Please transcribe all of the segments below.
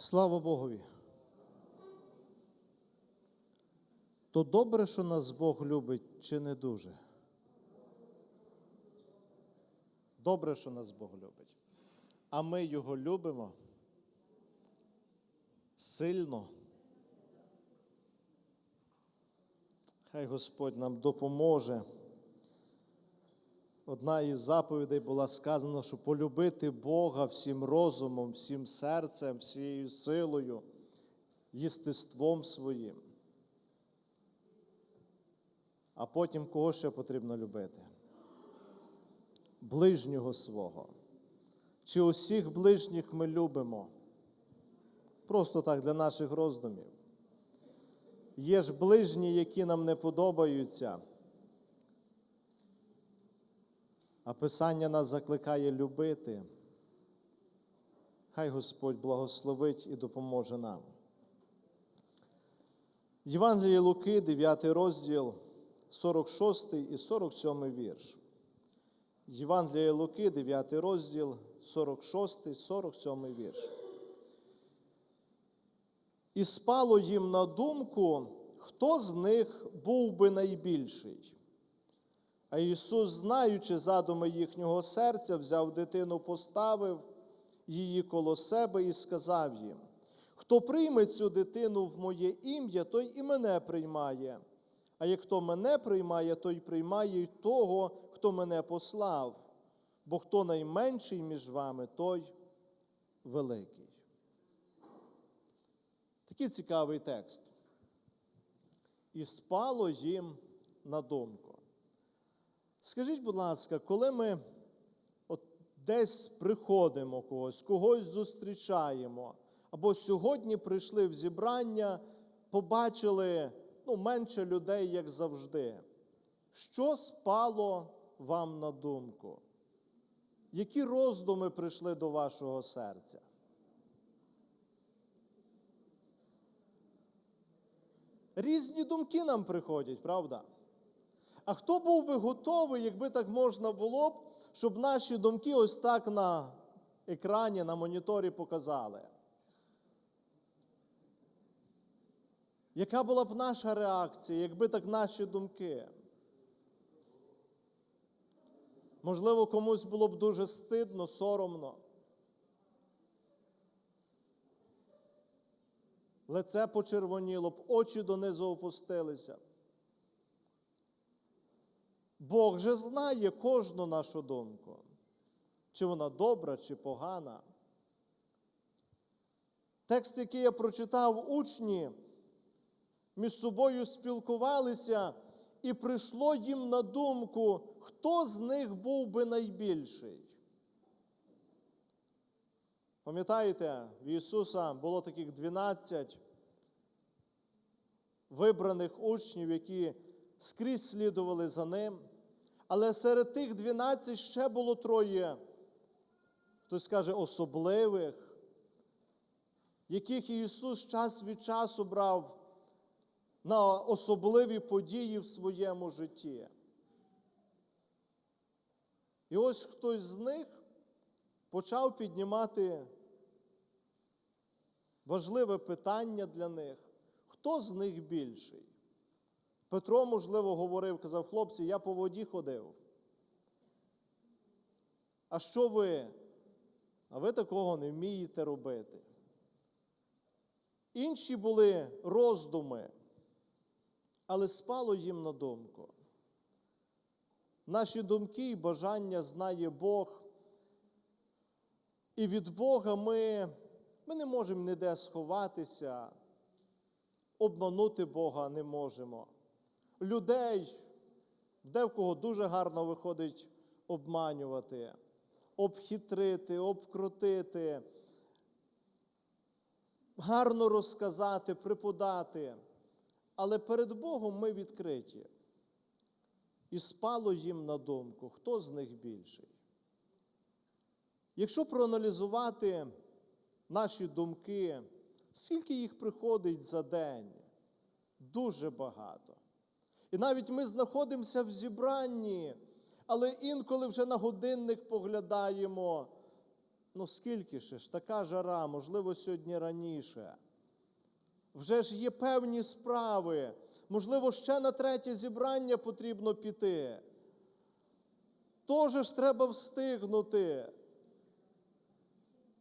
Слава Богові. То добре, що нас Бог любить, чи не дуже? Добре, що нас Бог любить. А ми Його любимо сильно. Хай Господь нам допоможе. Одна із заповідей була сказано, що полюбити Бога всім розумом, всім серцем, всією силою, єстеством своїм. А потім кого ще потрібно любити? Ближнього свого. Чи усіх ближніх ми любимо? Просто так для наших роздумів. Є ж ближні, які нам не подобаються. А Писання нас закликає любити. Хай Господь благословить і допоможе нам. Євангеліє Луки, 9 розділ, 46 і 47 вірш. Євангеліє Луки, 9 розділ, 46, 47 вірш. І спало їм на думку, хто з них був би найбільший. А Ісус, знаючи задуми їхнього серця, взяв дитину, поставив її коло себе і сказав їм: Хто прийме цю дитину в моє ім'я, той і мене приймає. А як хто мене приймає, той приймає й того, хто мене послав. Бо хто найменший між вами, той великий. Такий цікавий текст. І спало їм на думку. Скажіть, будь ласка, коли ми от десь приходимо когось, когось зустрічаємо, або сьогодні прийшли в зібрання, побачили ну, менше людей, як завжди, що спало вам на думку? Які роздуми прийшли до вашого серця? Різні думки нам приходять, правда? А хто був би готовий, якби так можна було б, щоб наші думки ось так на екрані, на моніторі показали? Яка була б наша реакція, якби так наші думки? Можливо, комусь було б дуже стидно, соромно. Лице почервоніло б, очі донизу опустилися. Бог же знає кожну нашу думку, чи вона добра, чи погана. Текст, який я прочитав, учні між собою спілкувалися, і прийшло їм на думку, хто з них був би найбільший. Пам'ятаєте, в Ісуса було таких 12 вибраних учнів, які скрізь слідували за ним. Але серед тих 12 ще було троє, хтось каже, особливих, яких Ісус час від часу брав на особливі події в своєму житті. І ось хтось з них почав піднімати важливе питання для них, хто з них більший. Петро, можливо, говорив, казав, хлопці, я по воді ходив. А що ви? А ви такого не вмієте робити. Інші були роздуми, але спало їм на думку. Наші думки і бажання знає Бог. І від Бога ми, ми не можемо ніде сховатися, обманути Бога не можемо людей, де в кого дуже гарно виходить обманювати, обхитрити, обкрутити, гарно розказати, приподати. Але перед Богом ми відкриті. І спало їм на думку, хто з них більший. Якщо проаналізувати наші думки, скільки їх приходить за день, дуже багато. І навіть ми знаходимося в зібранні, але інколи вже на годинник поглядаємо. ну скільки ще ж, така жара, можливо, сьогодні раніше. Вже ж є певні справи. Можливо, ще на третє зібрання потрібно піти. Тоже ж треба встигнути.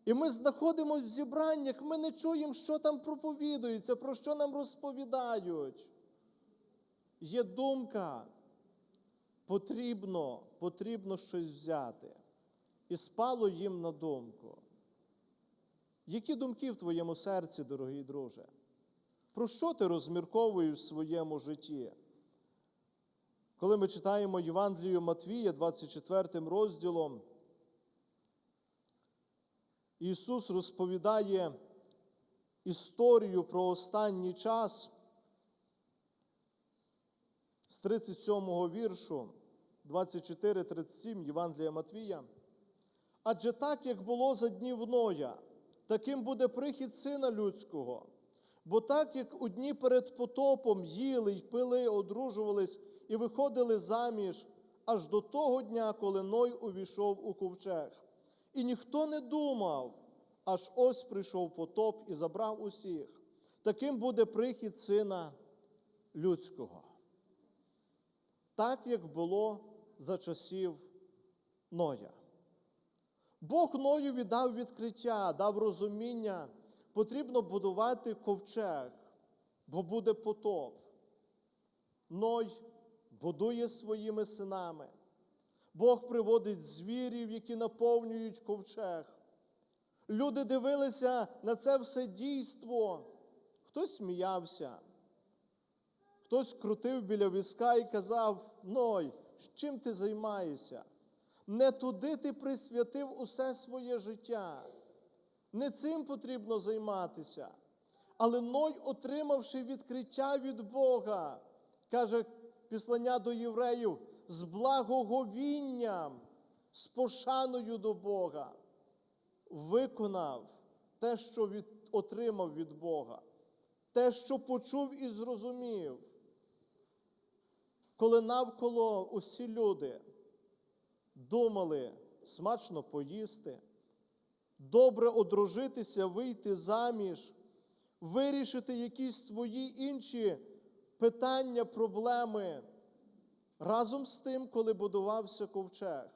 І ми знаходимося в зібраннях, ми не чуємо, що там проповідується, про що нам розповідають. Є думка, потрібно, потрібно щось взяти. І спало їм на думку. Які думки в твоєму серці, дорогий друже? Про що ти розмірковуєш в своєму житті? Коли ми читаємо Євангелію Матвія, 24 розділом, Ісус розповідає історію про останній час з 37-го віршу, 24-37 Євангелія Матвія. Адже так, як було за днів Ноя, таким буде прихід Сина Людського. Бо так, як у дні перед потопом їли й пили, одружувались і виходили заміж аж до того дня, коли Ной увійшов у ковчег. І ніхто не думав, аж ось прийшов потоп і забрав усіх. Таким буде прихід Сина Людського. Так, як було за часів Ноя. Бог Ною віддав відкриття, дав розуміння, потрібно будувати ковчег, бо буде потоп. Ной будує своїми синами. Бог приводить звірів, які наповнюють ковчег. Люди дивилися на це все дійство. Хтось сміявся, хтось крутив біля візка і казав: Ной, чим ти займаєшся? Не туди ти присвятив усе своє життя. Не цим потрібно займатися. Але Ной, отримавши відкриття від Бога, каже післання до євреїв, з благоговінням, з пошаною до Бога, виконав те, що від, отримав від Бога, те, що почув і зрозумів. Коли навколо усі люди думали смачно поїсти, добре одружитися, вийти заміж, вирішити якісь свої інші питання, проблеми. Разом з тим, коли будувався ковчег,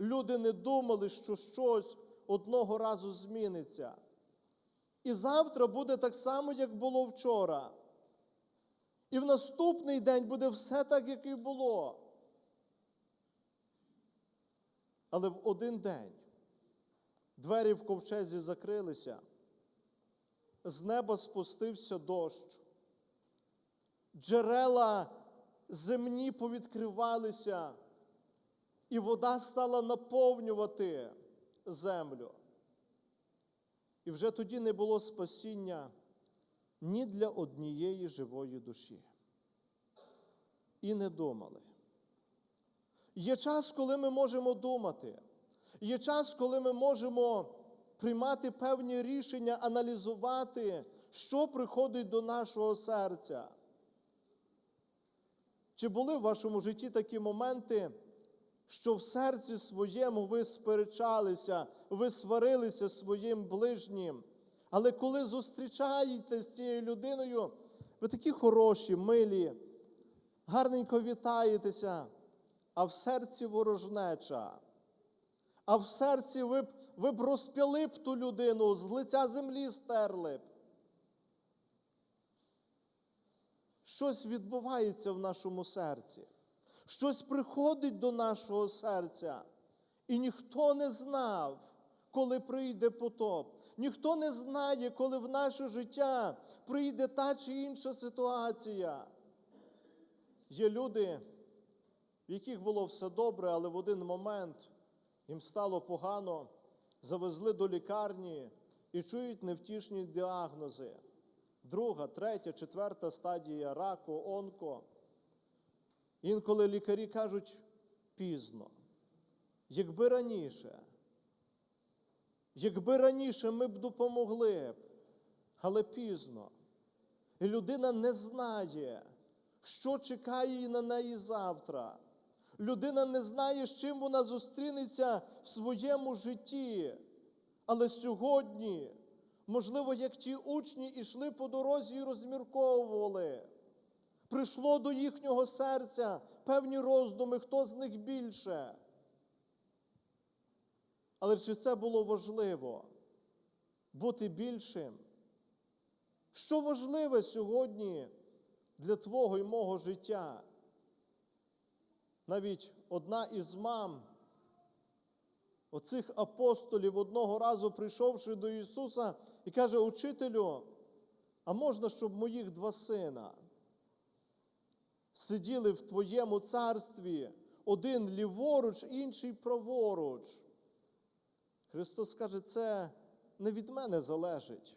люди не думали, що щось одного разу зміниться. І завтра буде так само, як було вчора. І в наступний день буде все так, як і було. Але в один день двері в ковчезі закрилися, з неба спустився дощ, джерела земні повідкривалися, і вода стала наповнювати землю. І вже тоді не було спасіння ні для однієї живої душі. І не думали. Є час, коли ми можемо думати. Є час, коли ми можемо приймати певні рішення, аналізувати, що приходить до нашого серця. Чи були в вашому житті такі моменти, що в серці своєму ви сперечалися, ви сварилися своїм ближнім? Але коли зустрічаєтесь з цією людиною, ви такі хороші, милі, гарненько вітаєтеся, а в серці ворожнеча. А в серці ви б, ви б розп'яли б ту людину, з лиця землі стерли б. Щось відбувається в нашому серці, щось приходить до нашого серця, і ніхто не знав, коли прийде потоп. Ніхто не знає, коли в наше життя прийде та чи інша ситуація. Є люди, в яких було все добре, але в один момент їм стало погано, завезли до лікарні і чують невтішні діагнози. Друга, третя, четверта стадія раку, онко. Інколи лікарі кажуть пізно. Якби раніше, якби раніше ми б допомогли б, але пізно. І людина не знає, що чекає на неї завтра. Людина не знає, з чим вона зустрінеться в своєму житті. Але сьогодні, можливо, як ті учні ішли по дорозі і розмірковували, прийшло до їхнього серця певні роздуми, хто з них більше. Але чи це було важливо бути більшим? Що важливе сьогодні для твого і мого життя? Навіть одна із мам оцих апостолів одного разу прийшовши до Ісуса і каже: Учителю, а можна, щоб моїх два сина сиділи в Твоєму царстві, один ліворуч, інший праворуч? Христос каже, це не від мене залежить.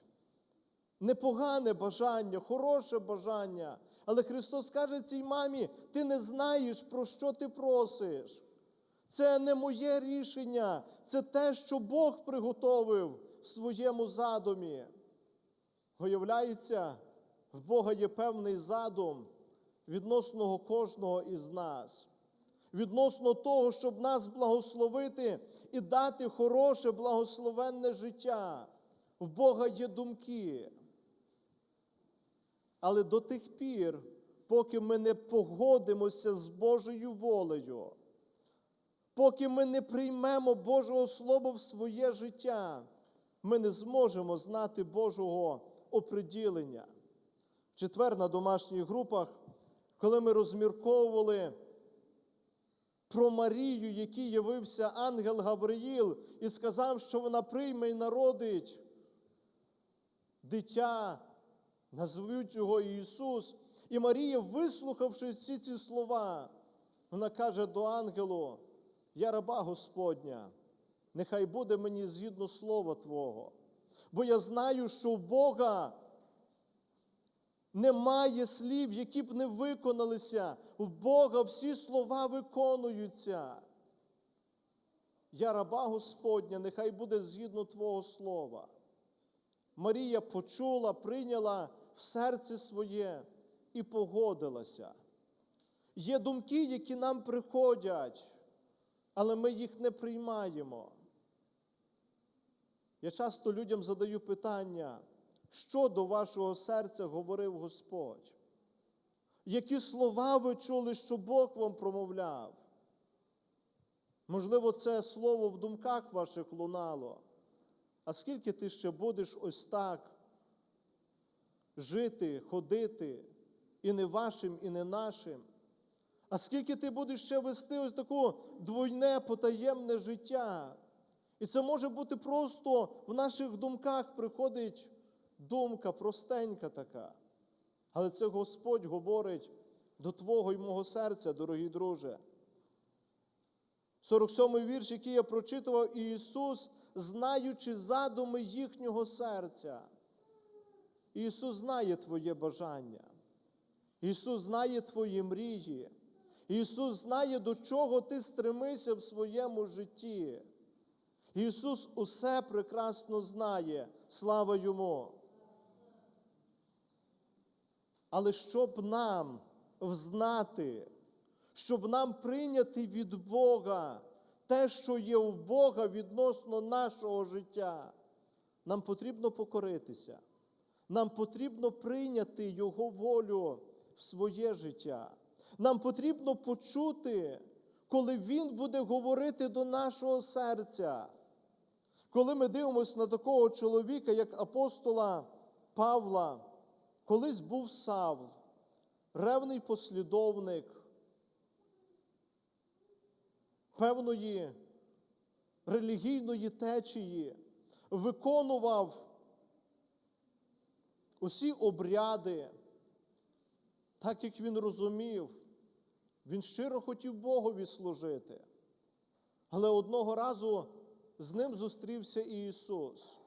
Непогане бажання, хороше бажання. Але Христос каже цій мамі: ти не знаєш, про що ти просиш. Це не моє рішення, це те, що Бог приготовив в своєму задумі. Виявляється, в Бога є певний задум відносно кожного із нас, відносно того, щоб нас благословити і дати хороше, благословенне життя. В Бога є думки. Але до тих пір, поки ми не погодимося з Божою волею, поки ми не приймемо Божого Слова в своє життя, ми не зможемо знати Божого оприділення. В четвер на домашніх групах, коли ми розмірковували про Марію, якій явився ангел Гавриїл, і сказав, що вона прийме і народить дитя, назвуть його Ісус. І Марія, вислухавши всі ці слова, вона каже до ангелу: Я раба Господня, нехай буде мені згідно слова Твого. Бо я знаю, що в Бога немає слів, які б не виконалися. В Бога всі слова виконуються. Я раба Господня, нехай буде згідно Твого слова. Марія почула, прийняла в серці своє і погодилася. Є думки, які нам приходять, але ми їх не приймаємо. Я часто людям задаю питання, що до вашого серця говорив Господь? Які слова ви чули, що Бог вам промовляв? Можливо, це слово в думках ваших лунало. А скільки ти ще будеш ось так жити, ходити, і не вашим, і не нашим? А скільки ти будеш ще вести ось таку двойне потаємне життя? І це може бути просто в наших думках приходить думка простенька така. Але це Господь говорить до Твого й мого серця, дорогі друже. 47-й вірш, який я прочитував, Ісус, знаючи задуми їхнього серця. Ісус знає Твоє бажання. Ісус знає Твої мрії. Ісус знає, до чого ти стремишся в своєму житті. Ісус усе прекрасно знає, слава Йому. Але щоб нам взнати, щоб нам прийняти від Бога те, що є в Бога відносно нашого життя, нам потрібно покоритися. Нам потрібно прийняти Його волю в своє життя. Нам потрібно почути, коли Він буде говорити до нашого серця. Коли ми дивимося на такого чоловіка, як апостола Павла, колись був Савл, ревний послідовник певної релігійної течії, виконував усі обряди, так як він розумів, він щиро хотів Богові служити. Але одного разу з ним зустрівся і Ісус.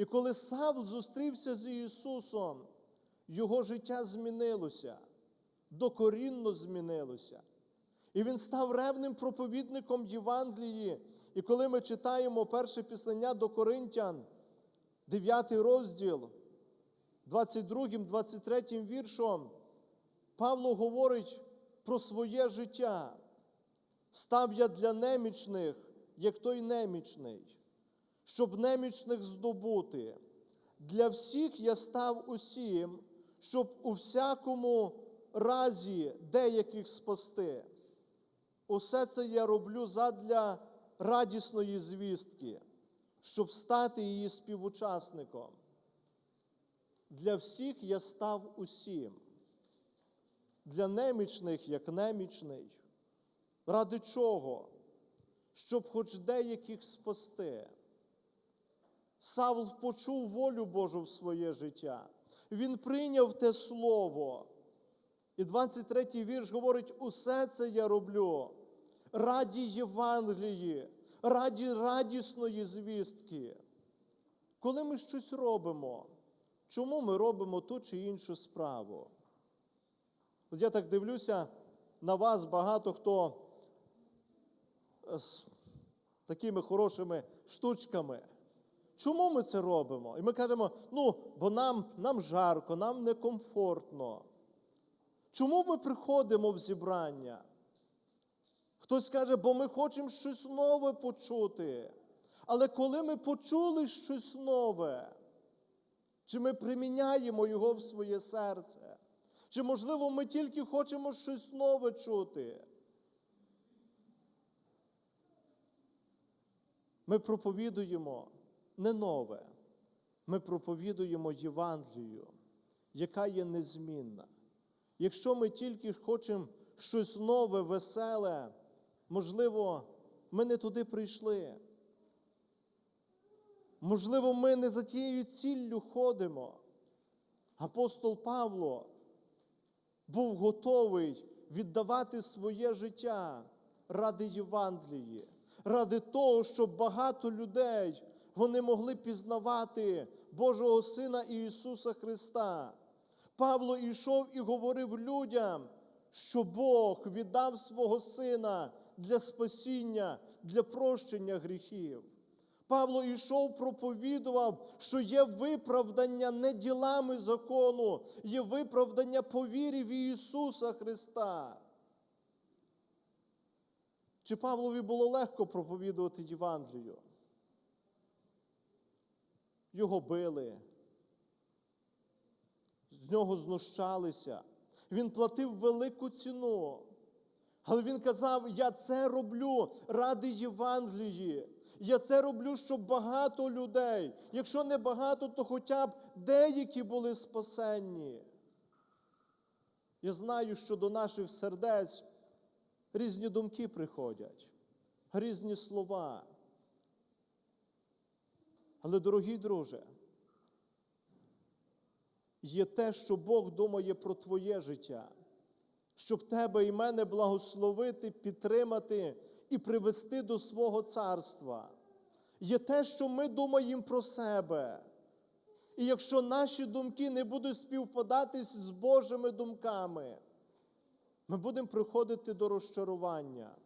І коли Савл зустрівся з Ісусом, його життя змінилося, докорінно змінилося. І він став ревним проповідником Євангелії. І коли ми читаємо перше післання до Коринтян, 9 розділ, 22, 23 віршом, Павло говорить про своє життя. Став я для немічних, як той немічний. Щоб немічних здобути. Для всіх я став усім, щоб у всякому разі деяких спасти. Усе це я роблю задля радісної звістки, щоб стати її співучасником. Для всіх я став усім, для немічних як немічний. Ради чого? Щоб хоч деяких спасти. Савл почув волю Божу в своє життя. Він прийняв те слово. І 23-й вірш говорить: усе це я роблю раді Євангелії, раді радісної звістки. Коли ми щось робимо, чому ми робимо ту чи іншу справу? От я так дивлюся на вас, багато хто з такими хорошими штучками. Чому ми це робимо? І ми кажемо, ну, бо нам, нам жарко, нам некомфортно. Чому ми приходимо в зібрання? Хтось каже, бо ми хочемо щось нове почути. Але коли ми почули щось нове, чи ми приміняємо його в своє серце? Чи, можливо, ми тільки хочемо щось нове чути? Ми проповідуємо не нове, ми проповідуємо Євангелію, яка є незмінна. Якщо ми тільки хочемо щось нове, веселе, можливо, ми не туди прийшли. Можливо, ми не за тією ціллю ходимо. Апостол Павло був готовий віддавати своє життя ради Євангелії, ради того, щоб багато людей вони могли пізнавати Божого Сина Ісуса Христа. Павло йшов і говорив людям, що Бог віддав свого Сина для спасіння, для прощення гріхів. Павло йшов, проповідував, що є виправдання не ділами закону, є виправдання по вірі в Ісуса Христа. Чи Павлові було легко проповідувати Євангелію? Його били, з нього знущалися. Він платив велику ціну. Але він казав: Я це роблю ради Євангелії. Я це роблю, щоб багато людей, якщо не багато, то хоча б деякі були спасенні. Я знаю, що до наших сердець різні думки приходять, різні слова. Але, дорогі друже, є те, що Бог думає про твоє життя, щоб тебе і мене благословити, підтримати і привести до свого царства. Є те, що ми думаємо про себе. І якщо наші думки не будуть співпадатись з Божими думками, ми будемо приходити до розчарування.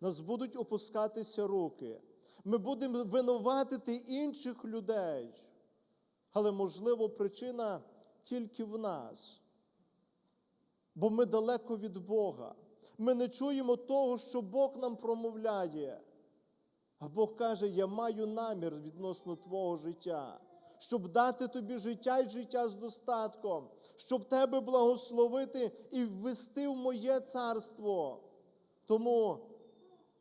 Нас будуть опускатися руки. Ми будемо винуватити інших людей. Але, можливо, причина тільки в нас. Бо ми далеко від Бога. Ми не чуємо того, що Бог нам промовляє. А Бог каже: Я маю намір відносно Твого життя, щоб дати тобі життя і життя з достатком, щоб тебе благословити і ввести в моє царство. Тому,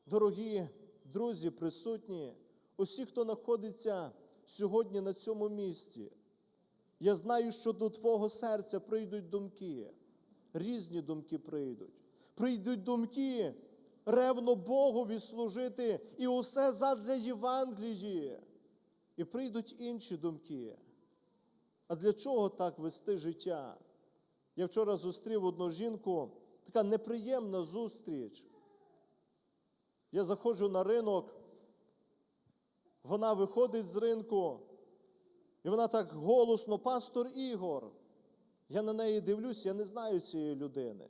дорогі друзі, присутні, усі, хто знаходиться сьогодні на цьому місці, я знаю, що до Твого серця прийдуть думки, різні думки прийдуть. Прийдуть думки ревно Богові служити і усе задля Євангелії. І прийдуть інші думки. А для чого так вести життя? Я вчора зустрів одну жінку, така неприємна зустріч. Я заходжу на ринок, вона виходить з ринку, і вона так голосно, пастор Ігор. Я на неї дивлюсь, я не знаю цієї людини.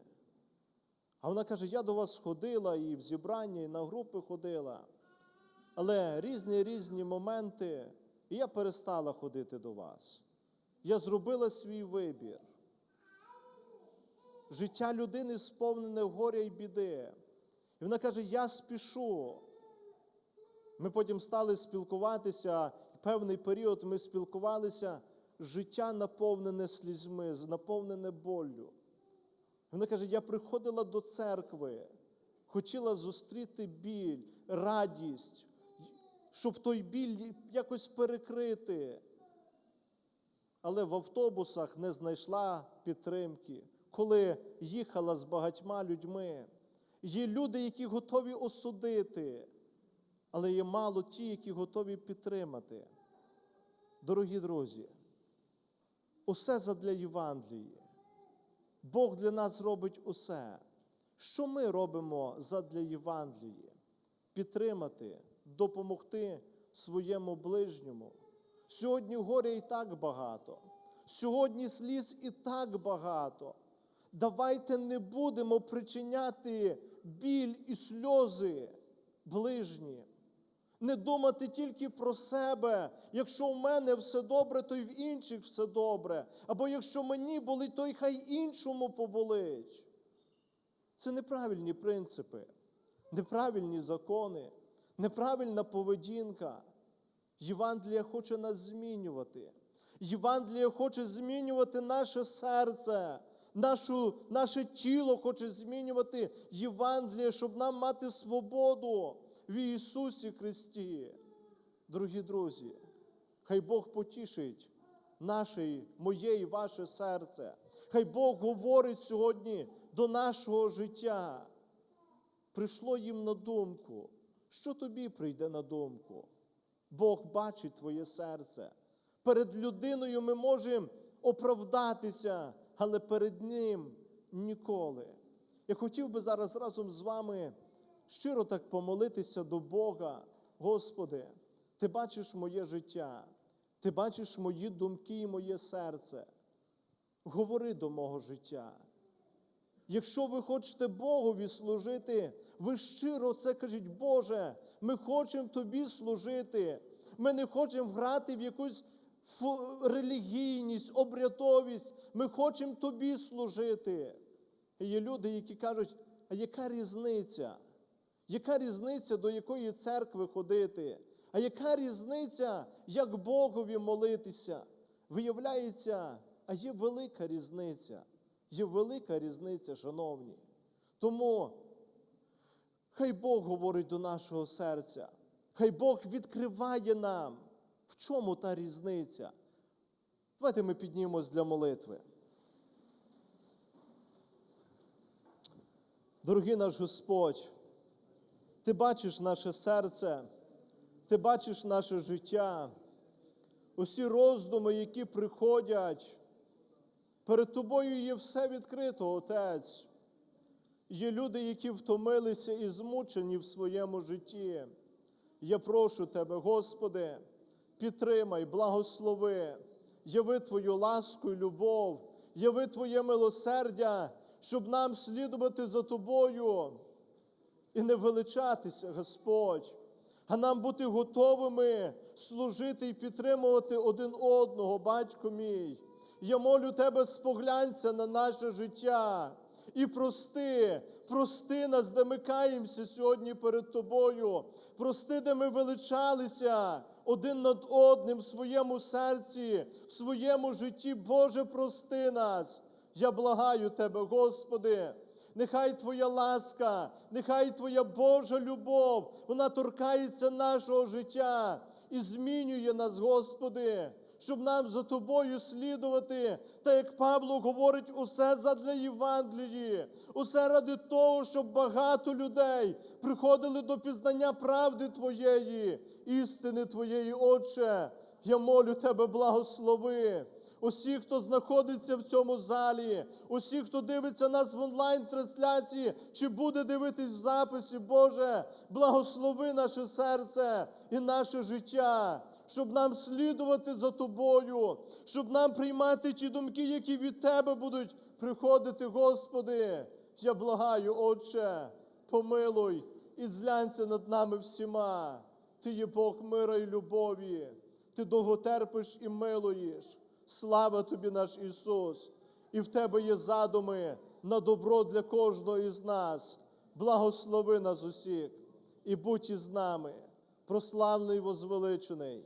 А вона каже: я до вас ходила і в зібрання, і на групи ходила. Але різні різні моменти, і я перестала ходити до вас. Я зробила свій вибір. Життя людини сповнене горя й біди. І вона каже: Я спішу. Ми потім стали спілкуватися, певний період ми спілкувалися, життя наповнене слізьми, наповнене боллю. Вона каже: я приходила до церкви, хотіла зустріти біль, радість, щоб той біль якось перекрити. Але в автобусах не знайшла підтримки, коли їхала з багатьма людьми. Є люди, які готові осудити, але є мало ті, які готові підтримати. Дорогі друзі, усе задля Євангелії. Бог для нас робить усе. Що ми робимо задля Євангелії? Підтримати, допомогти своєму ближньому. Сьогодні горя і так багато. Сьогодні сліз і так багато. Давайте не будемо причиняти біль і сльози ближні. Не думати тільки про себе. Якщо в мене все добре, то й в інших все добре. Або якщо мені болить, то й хай іншому поболить. Це неправильні принципи, неправильні закони, неправильна поведінка. Євангелія хоче нас змінювати. Євангелія хоче змінювати наше серце, нашу, наше тіло хоче змінювати Євангеліє, щоб нам мати свободу в Ісусі Христі. Дорогі друзі, хай Бог потішить наше, моє і ваше серце. Хай Бог говорить сьогодні до нашого життя. Прийшло їм на думку. Що тобі прийде на думку? Бог бачить твоє серце. Перед людиною ми можемо оправдатися, але перед Ним ніколи. Я хотів би зараз разом з вами щиро так помолитися до Бога. Господи, Ти бачиш моє життя, Ти бачиш мої думки і моє серце. Говори до мого життя. Якщо ви хочете Богові служити, ви щиро це кажіть, Боже, ми хочемо Тобі служити. Ми не хочемо грати в якусь релігійність, обрядовість. Ми хочемо Тобі служити. І є люди, які кажуть, а яка різниця? Яка різниця, до якої церкви ходити? А яка різниця, як Богові молитися? Виявляється, а є велика різниця. Є велика різниця, шановні. Тому хай Бог говорить до нашого серця, хай Бог відкриває нам, в чому та різниця. Давайте ми піднімемось для молитви. Дорогий наш Господь, Ти бачиш наше серце, Ти бачиш наше життя, усі роздуми, які приходять. Перед тобою є все відкрито, Отець. Є люди, які втомилися і змучені в своєму житті. Я прошу Тебе, Господи, підтримай, благослови, яви Твою ласку і любов, яви Твоє милосердя, щоб нам слідувати за Тобою і не величатися, Господь, а нам бути готовими служити і підтримувати один одного, батько мій. Я молю тебе, споглянься на наше життя і прости, прости нас, де ми каємося сьогодні перед тобою. Прости, де ми величалися один над одним в своєму серці, в своєму житті. Боже, прости нас. Я благаю тебе, Господи. Нехай Твоя ласка, нехай Твоя Божа любов, вона торкається нашого життя і змінює нас, Господи, щоб нам за Тобою слідувати. Та як Павло говорить, усе задля Євангелії, усе ради того, щоб багато людей приходили до пізнання правди Твоєї, істини Твоєї, Отче. Я молю Тебе, благослови. Усі, хто знаходиться в цьому залі, усі, хто дивиться нас в онлайн-трансляції, чи буде дивитись в записі, Боже, благослови наше серце і наше життя, щоб нам слідувати за Тобою, щоб нам приймати ті думки, які від Тебе будуть приходити, Господи. Я благаю, Отче, помилуй і зглянься над нами всіма. Ти є Бог мира і любові, ти довготерпиш і милуєш. Слава тобі, наш Ісус! І в тебе є задуми на добро для кожного із нас. Благослови нас усіх і будь із нами. прославлений, возвеличений,